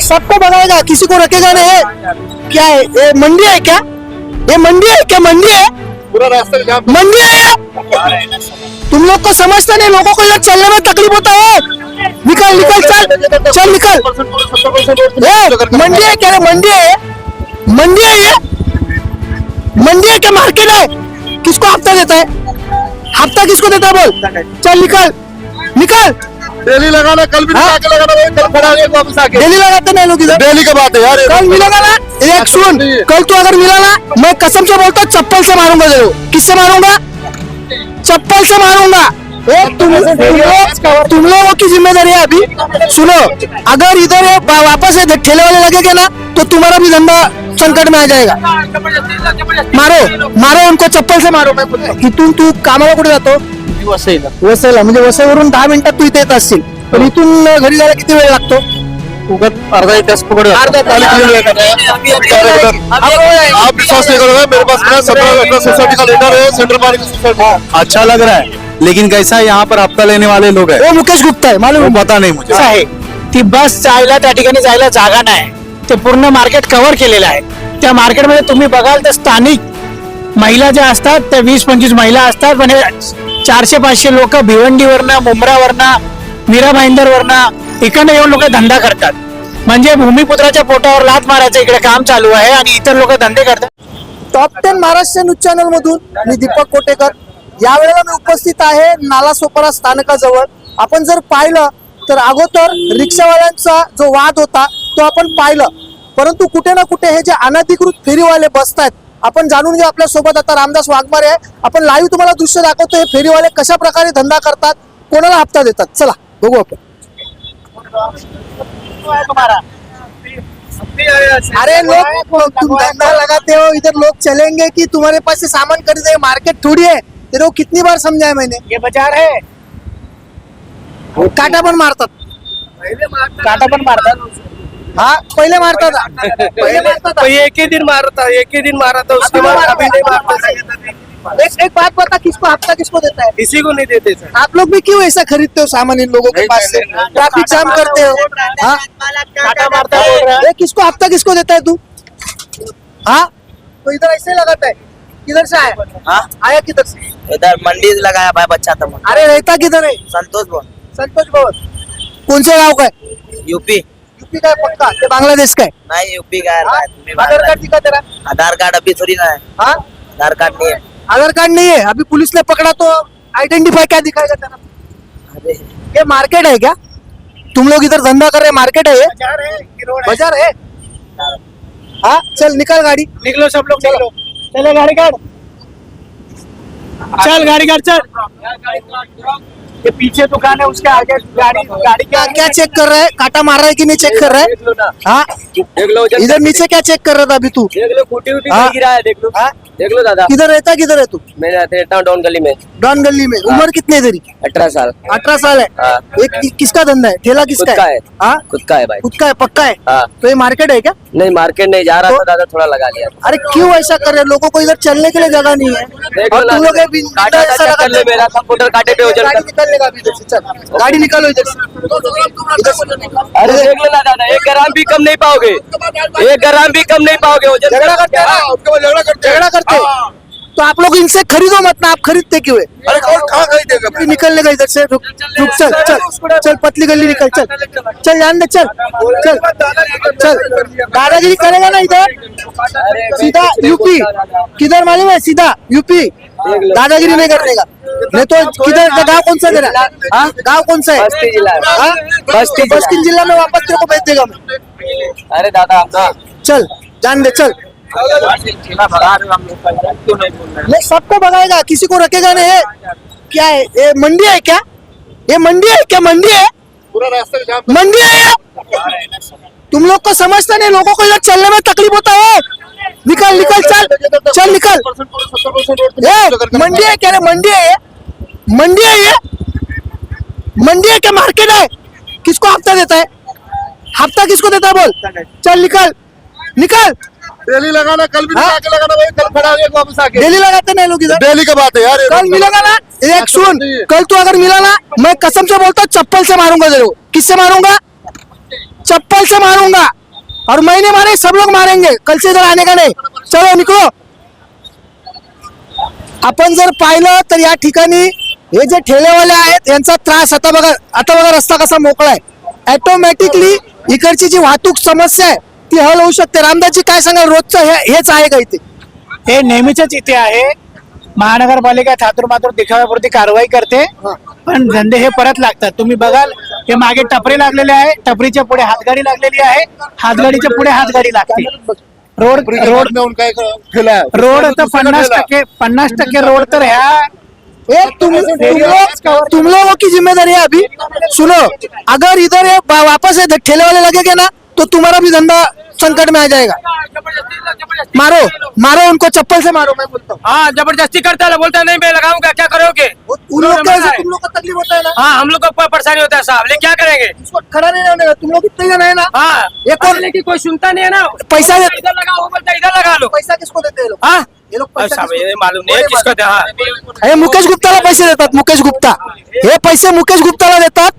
सबको भगाएगा किसी को रखेगा नहीं। क्या है? ये मंडी है क्या? ये मंडी है क्या? मंडी है? पूरा रास्ता मंडी है तुम लोग को समझता नहीं लोगों को इधर चलने में तकलीफ़ होता है। निकल निकल चल चल निकल। ये मंडी है क्या मंडी है? मंडी है? ये मंडी है क्या? मार्केट है? किसको हफ़्ता देता है? हफ़्ता किसको देता है बोल? चल निकल। निकल। डेली लगाना कल भी हाँ? आके लगाना। भाई कल खड़ा वापस आके। डेली लगाते नहीं लोग इधर। डेली का बात है यार कल मिलेगा ना? एक सुन कल तू अगर मिला ना मैं कसम से बोलता हूँ चप्पल से मारूंगा जरूर। किससे मारूंगा? चप्पल से मारूंगा। तुम तुम लोग तुम लोगों की जिम्मेदारी है अभी। सुनो अगर इधर वापस ये ठेले वाले लगेंगे ना तो तुम्हारा भी धंधा संकट में आ जाएगा। मारो मारो उनको चप्पल से मारो। मैं. इथून तू कामाला कुठे जातो वसईला म्हणजे वसईवरून दहा मिनिटात तू इथे येत असशील पण इथून घरी जायला किती वेळ लागतो अर्धा एक तास पकड़ अर्धा तास. आप विश्वास नहीं करोगे मेरे पास मेरा सत्रह अठारह सोसाइटी का लेटर है सेंट्रल पार्क की सोसाइटी अच्छा लग रहा है लेकिन कैसा है यहाँ पर हफ्ता लेने वाले लोग हैं वो मुकेश गुप्ता आहे मालूम? पता नहीं मुझे आहे ती बस जायला त्या ठिकाणी जायला जागा नाही ते पूर्ण मार्केट कव्हर केलेलं आहे त्या मार्केटमध्ये तुम्ही बघाल तर स्थानिक महिला ज्या असतात त्या वीस पंचवीस महिला असतात म्हणजे चारशे पाचशे लोक भिवंडीवरनं मुंब्रावरनं मीरा भाईंदरवरनं इकडनं येऊन लोक धंदा करतात. म्हणजे भूमिपुत्राच्या पोटावर लात मारायचं इकडे काम चालू आहे आणि इतर लोक धंदे करतात. Top ten Maharashtra news channel मधून मी दीपक कोटेकर. यावेळेला मी उपस्थित आहे नालासोपारा स्थानकाजवळ. आपण जर पाहिलं तर अगोदर रिक्षावाल्यांचा जो वाद होता तो आपण पाहिलं. परंतु कुठे ना कुठे हे जे अनधिकृत फेरीवाले बसतायत आपण जाणून घेऊ आपल्या सोबत. आता रामदास वाघमारे आहे. आपण लाईव्ह तुम्हाला दृश्य दाखवतो हे फेरीवाले कशा प्रकारे धंदा करतात? कोणाला हप्ता देतात? चला बघू आपण. अरे लोग तुम धंधा लगाते हो. इधर लोग चलेंगे कि तुम्हारे पास से सामान खरीदे. मार्केट थोड़ी है तेरे को कितनी बार समझाया मैंने? हे बाज़ार आहे काटा पण मारतात. काटा पण मारतात. हाँ पहले मारता था पहले मारता था एक ही दिन मारा था एक ही दिन मारा था उसके बाद अभी नहीं मारता एक एक बात बता किसको हफ़्ता किसको देता है? किसी को नहीं देते सर. आप लोग भी क्यों ऐसा खरीदते हो सामान इन लोगों के पास से। ट्रैफ़िक जाम करते हो? हाँ काटा मारता बोल रहा है। ये किसको हफ़्ता किसको देता है तू? हाँ? तो इधर ऐसे लगाता है। किधर से आया? हाँ? आया किधर से? इधर मंडी से लगाया भाई बच्चा था अरे रहता किधर है? संतोष भवन। संतोष भवन। कौन से गाँव का है? यूपी। यूपी का है पक्का ये बांग्लादेश का है। नहीं यूपी का है हाँ? तुम्ही आधार कार्ड दिखा तेरा आधार कार्ड अभी थोड़ी ना है। हाँ? आधार कार्ड नहीं है। आधार कार्ड नहीं है? अभी पुलिस ने पकड़ा तो आइडेंटिफाई क्या दिखाएगा तेरा अरे। ये मार्केट है क्या? तुम लोग इधर धंधा कर रहे मार्केट है ये? बाज़ार है हाँ। चल निकल गाड़ी। निकलो सब लोग निकलो। चलो गाड़ी काट। चल गाड़ी काट चल। ये पीछे दुकान है उसके आगे गाड़ी गाड़ी क्या क्या चेक कर रहा है? काटा मार रहा है कि नहीं चेक कर रहा है? देख लो हाँ। इधर नीचे क्या चेक कर रहा था अभी तू? देख लो फूटी उटी हाँ? गिरा है देख लो। हाँ? देख लो दादा। किधर रहता किधर है तू? मैं रहता हूँ डाउन गली में। डॉन गली में। उम्र कितनी है तेरी? अठारह साल। अठारह साल है। हाँ। एक किसका धंधा है? ठेला किसका है? है। हाँ। खुद का है भाई। खुद का है पक्का है? हाँ। तो ये मार्केट है क्या? नहीं मार्केट नहीं जा रहा तो? था दादा थोड़ा लगा लिया। अरे क्यों ऐसा कर रहे हैं? लोगों को इधर चलने के लिए जगह नहीं है। और तुम लोग काटा ले मेरा हैं। कंप्यूटर पे वजन गाड़ी निकालने का चल गाड़ी निकालो इधर अरे देख लो ना दादा एक ग्राम भी कम नहीं पाओगे एक ग्राम भी कम नहीं पाओगे झगड़ा करते हैं झगड़ा करते हैं। झगड़ा करते हैं। तो आप लोग इनसे खरीदो मत ना आप खरीदते क्यों है? अरे कौन कहाँ खरीदेगा अभी निकलने का इधर से रुक रुक चल चल चल पतली गली निकल चल चल जान दे चल चल चल दादागिरी करेगा ना इधर? सीधा यूपी किधर मालूम है सीधा यूपी? दादागिरी नहीं करने का नहीं तो किधर का गाँव कौन सा तेरा हाँ? गाँव कौन सा है? बस्ती जिला। हाँ? बस्ती बस्ती जिला में वापस तेरे को भेज देगा मैं। अरे दादा हाँ। चल जान दे चल। नहीं सबको भगाएगा किसी को रखेगा नहीं क्या है? ये मंडी है क्या? ये मंडी है क्या? मंडी है? पूरा रास्ता मंडी है तुम लोग को समझता नहीं लोगों को इधर चलने में तकलीफ़ होता है। निकल निकल चल चल निकल। ये मंडी है क्या मंडी है मंडी है ये? मंडी है क्या? मार्केट है? किसको हफ़्ता देता है? हफ़्ता किसको देता है बोल? चल निकल। निकल। डेली लगाना कल भी? आके लगाना भाई कल खड़ा है वापस आके। डेली लगाते नहीं लोग इधर? डेली का बात है यार कल मिलेगा ना एक सुन कल तू अगर मिला ना मैं कसम से बोलता हूँ चप्पल से मारूंगा जरूर। किससे मारूंगा? चप्पल से मारूंगा। और मैंने मारे सब लोग मारेंगे कल से इधर आने का नहीं। चलो निकलो। आपण जर पाहिलं तर या ठिकाणी हे जे ठेलेवाले आहेत यांचा त्रास आता बघा आता बघा रस्ता कसा मोकळा आहे. ऑटोमॅटिकली इकडची जी वाहतूक समस्या आहे ती हल होऊ शकते. रामदासजी काय सांगाल? रोजचं हे हेच आहे का इथे? हे नेहमीच इथे आहे. महानगरपालिका थातूर मातूर दिखाव्यापुरती कारवाई करते. पण धंदे हे परत लागतात. तुम्ही बघाल हे मागे टपरी लागलेले आहे. टपरीच्या पुढे हातगाडी लागलेली आहे. हातगाडीच्या पुढे हातगाडी लागते. रोड रोड में उनका एक ठेला है रोड तर पन्नास। टक्के पन्नास टक्के रोड तर ह्या ए, तुम तुम लोग तुम लोगों की जिम्मेदारी है अभी? सुनो अगर इधर ये वापस ये ठेले वाले लगेंगे ना? तो तुम्हारा भी धंधा संकट में आ जाएगा। मारो मारो उनको चप्पल से मारो मैं बोलता हूँ। हाँ जबरदस्ती करता है बोलता है, नहीं मैं लगाऊंगा क्या करोगे? उन लोग के वजह से तुम लोग को तकलीफ होता है ना। हाँ हम लोग को परेशानी होता है साहब। लेकिन क्या करेंगे? इसको खड़ा नहीं होने तुम लोग इतने जन है ना। हाँ। ये कौन लेकिन कोई सुनता नहीं है ना। पैसा इधर लगाओ बोलता इधर लगा लो। पैसा किसको देते हैं हाँ। ये लोग मालूम नहीं किसको हे। मुकेश गुप्ताला पैसे देतात मुकेश गुप्ता। हे पैसे मुकेश गुप्ताला देतात।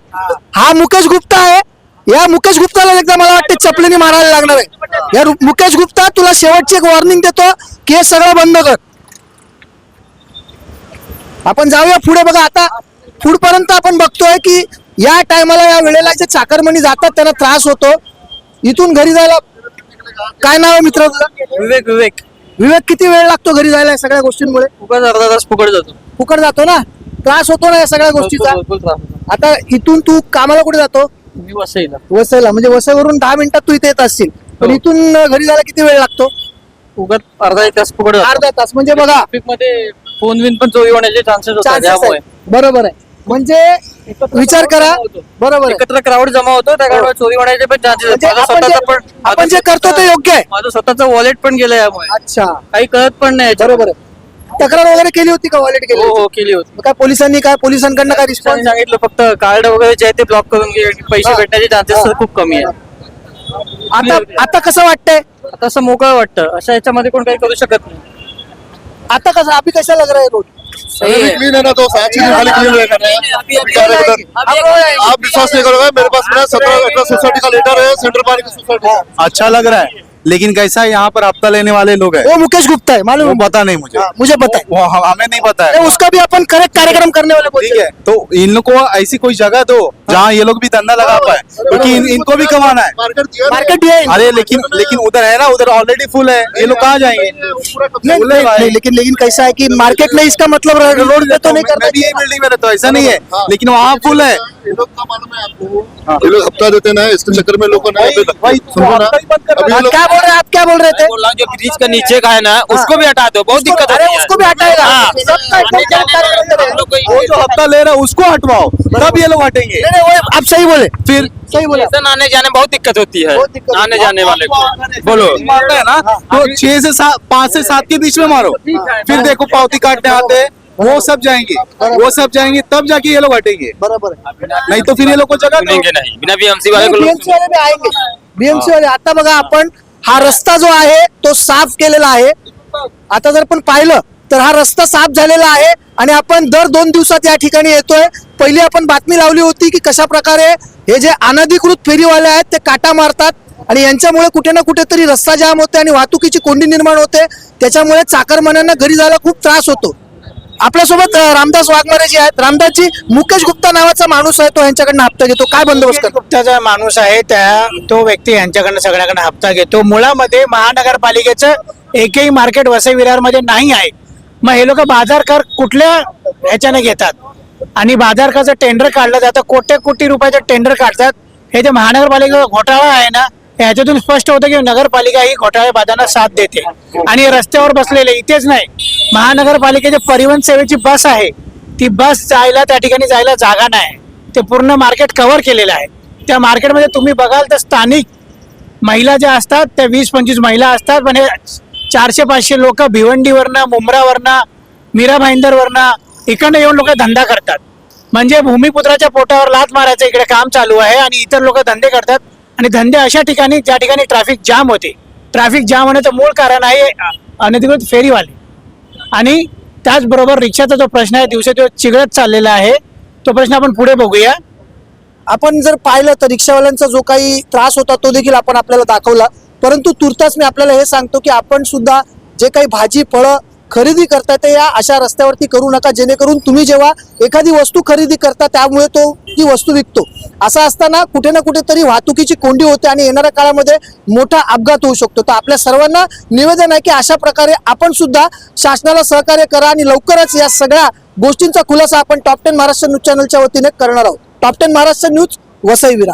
हा मुकेश गुप्ता आहे या मुकेश गुप्ताला एकदा मला वाटते चपलीने मारायला लागणार आहे. या मुकेश गुप्ता तुला शेवटची एक वॉर्निंग देतो. की हे सगळं बंद कर. आपण जाऊया पुढे बघा आता. पुढपर्यंत आपण बघतोय की या टायमाला या वेळेला जे चाकरमणी जातात त्यांना त्रास होतो. इथून घरी जायला काय नाव आहे मित्र विवेक विवेक. विवेक किती वेळ लागतो घरी जायला या सगळ्या गोष्टींमुळे? फुकट अर्धा तास फुकट जातो. फुकट जातो ना? त्रास होतो ना या सगळ्या गोष्टीचा? आता इथून तू कामाला कुठे जातो? मी वसईला. वसईला. म्हणजे वसईवरून दहा मिनिटात तू इथे येत असशील. पण इथून घरी जायला किती वेळ लागतो? फुकट अर्धा एक तास जातो. अर्धा तास. म्हणजे बघा. ट्रॅफिकमध्ये फोन बिन पण चोरी होण्याचे चान्सेस होतात त्यामुळे. बरोबर आहे. म्हणजे विचार करा. बरोबर आहे. एकत्र क्राऊड जमा होतो त्या crowd वर चोरी होण्याचे पण चान्सेस म्हणजे आपण स्वतःचं जे- पण आपण जे करतो ते योग्य आहे. माझं स्वतःचं वॉलेट पण गेलं यामुळे. अच्छा. काही कळत पण नाही याच्यात. बरोबर आहे. तक्रार वगैरे केली होती का? वॉलेट केली हो होती? हो केली होती. मग काय पोलिसांनी काय पोलिसांकडनं काय त्यांनी रिस्पॉन्स सांगितलं फक्त कार्ड वगैरे जे आहे ते ब्लॉक करून घे पैसे हा. भेटण्याचे चान्सेस. खूप कमी आहे आता आता कसं वाटतंय? आता असं मोकळं वाटतं. अशा याच्यामध्ये कोण काही करू शकत नाही. आता कसं अभी कैसा लग रहा है रोड सही है क्लीन है ना खाली क्लीन आप विश्वास नहीं करोगे मेरे पास मेरा सत्रह अठारह सोसाइटी का लेटर है सेंट्रल पार्क की सोसाइटी। अच्छा लग रहा है। लेकिन कैसा है यहाँ पर हफ़्ता लेने वाले लोग हैं। वो मुकेश गुप्ता है मालूम है? पता नहीं मुझे। हाँ, मुझे पता है। वो हम- हमें नहीं पता है। उसका भी अपन करेक्ट कार्यक्रम करने वाले ठीक है तो इन लोग को ऐसी कोई जगह दो जहाँ ये लोग भी धंधा लगा पाए क्योंकि इन, इनको भी कमाना है। मार्केट दिया भी है अरे लेकिन लेकिन उधर है ना उधर ऑलरेडी फुल है। ये लोग कहाँ जाएँगे? लेकिन लेकिन कैसा है की मार्केट में इसका मतलब रोड पे तो नहीं यही बिल्डिंग में रहता हूँ ऐसा नहीं है। लेकिन वहाँ फुल है। ये लोग का मालूम है आपको। ये लोग हफ़्ता देते ना इसके चक्कर में लोगों ने ही हाँ, बोल रहे आप क्या बोल रहे थे? बोल रहा हूँ जो ब्रिज का नीचे का है ना उसको भी हटा दो बहुत दिक्कत है। उसको भी हटाएगा। हाँ। वो जो हफ़्ता ले रहा है उसको हटवाओ तब ये लोग हटेंगे। नहीं नहीं वो आप सही बोले। फिर सही बोले। आने जाने में बहुत दिक्कत होती है। आने जाने वाले को। बोलो। मारना है ना तो छह से सात पाँच से सात के बीच में मारो। फिर देखो पावती काटने आते हैं वो सब जाएँगे। वो सब जाएँगे तब जाके ये लोग हटेंगे। बराबर। नहीं तो फिर ये लोग को जगह नहीं। बिना बीएमसी वाले को बीएमसी वाले भी आएँगे। बीएमसी वाले आता बघा आपण हा रस्ता जो आहे तो साफ केलेला आहे. आता जर पण पाहिलं तर हा रस्ता साफ झालेला आहे आणि आपण दर दोन दिवसात या ठिकाणी येतोय. पहिली आपण बातमी लावली होती की कशा प्रकारे हे जे अनधिकृत फेरीवाले आहेत ते काटा मारतात आणि यांच्यामुळे कुठे ना कुठेतरी रस्ता जाम होते आणि वाहतुकीची कोंडी निर्माण होते. त्याच्यामुळे चाकरमान्यांना घरी जायला खूप त्रास होतो. आपल्यासोबत अं, रामदास वाघमारे जे आहेत. रामदासजी मुकेश गुप्ता नावाचा माणूस आहे तो यांच्याकडनं हप्ता घेतो. काय बंदोबस्त करतो? गुप्ताचा माणूस आहे त्या तो व्यक्ती यांच्याकडनं सगळ्याकडनं हप्ता घेतो. मुळामध्ये महानगरपालिकेचं एकही मार्केट वसई विरारमध्ये नाही आहे. मग हे लोक बाजार कर कुठल्या ह्याच्याने घेतात? आणि बाजार कराचं टेंडर काढलं जातं. कोट्या कोटी रुपयाचं टेंडर काढतात. हे जे महानगरपालिका घोटाळा आहे ना ह्याच्यातून स्पष्ट होतं की नगरपालिका ही घोटाळेबाजांना साथ देते. आणि रस्त्यावर बसलेले इथेच नाही. महानगरपालिकेच्या परिवहन सेवेची बस आहे. ती बस जायला त्या ठिकाणी जायला जागा नाही. ते पूर्ण मार्केट कव्हर केलेलं आहे. त्या मार्केटमध्ये तुम्ही बघाल तर स्थानिक महिला ज्या असतात त्या वीस पंचवीस महिला असतात पण हे चारशे पाचशे लोक भिवंडीवरनं मुंब्रावरनं मीरा भाईंदरवरनं इकडनं येऊन लोक धंदा करतात. म्हणजे भूमिपुत्राच्या पोटावर लात मारायचं इकडे काम चालू आहे आणि इतर लोक धंदे करतात. आणि धंदे अशा ठिकाणी ज्या ठिकाणी ट्रॅफिक जाम होते. ट्रॅफिक जाम होण्याचं मूळ कारण आहे अनधिकृत फेरीवाले. आणि त्याचबरोबर रिक्षाचा जो प्रश्न आहे दिवसेदिवस चिघळत चाललेला आहे तो प्रश्न आपण पुढे बघूया. आपण जर पाहिलं तर रिक्षावाल्यांचा जो काही त्रास होता तो देखील आपण आपल्याला दाखवला. परंतु तुर्तास मी आपल्याला हे सांगतो की आपण सुद्धा जे काही भाजी फळं खरेदी करता ते या अशा रस्त्यावरती करू नका. जेणेकरून तुम्ही जेव्हा एखादी वस्तू खरेदी करता त्यामुळे तो ती वस्तू विकतो. असं असताना कुठे ना कुठेतरी वाहतुकीची कोंडी होते आणि येणाऱ्या काळामध्ये मोठा अपघात होऊ शकतो. तर आपल्या सर्वांना निवेदन आहे की अशा प्रकारे आपण सुद्धा शासनाला सहकार्य करा आणि लवकरच या सगळ्या गोष्टींचा खुलासा आपण टॉप टेन महाराष्ट्र न्यूज चॅनलच्या वतीने करणार आहोत. Top ten Maharashtra news Vasai Virar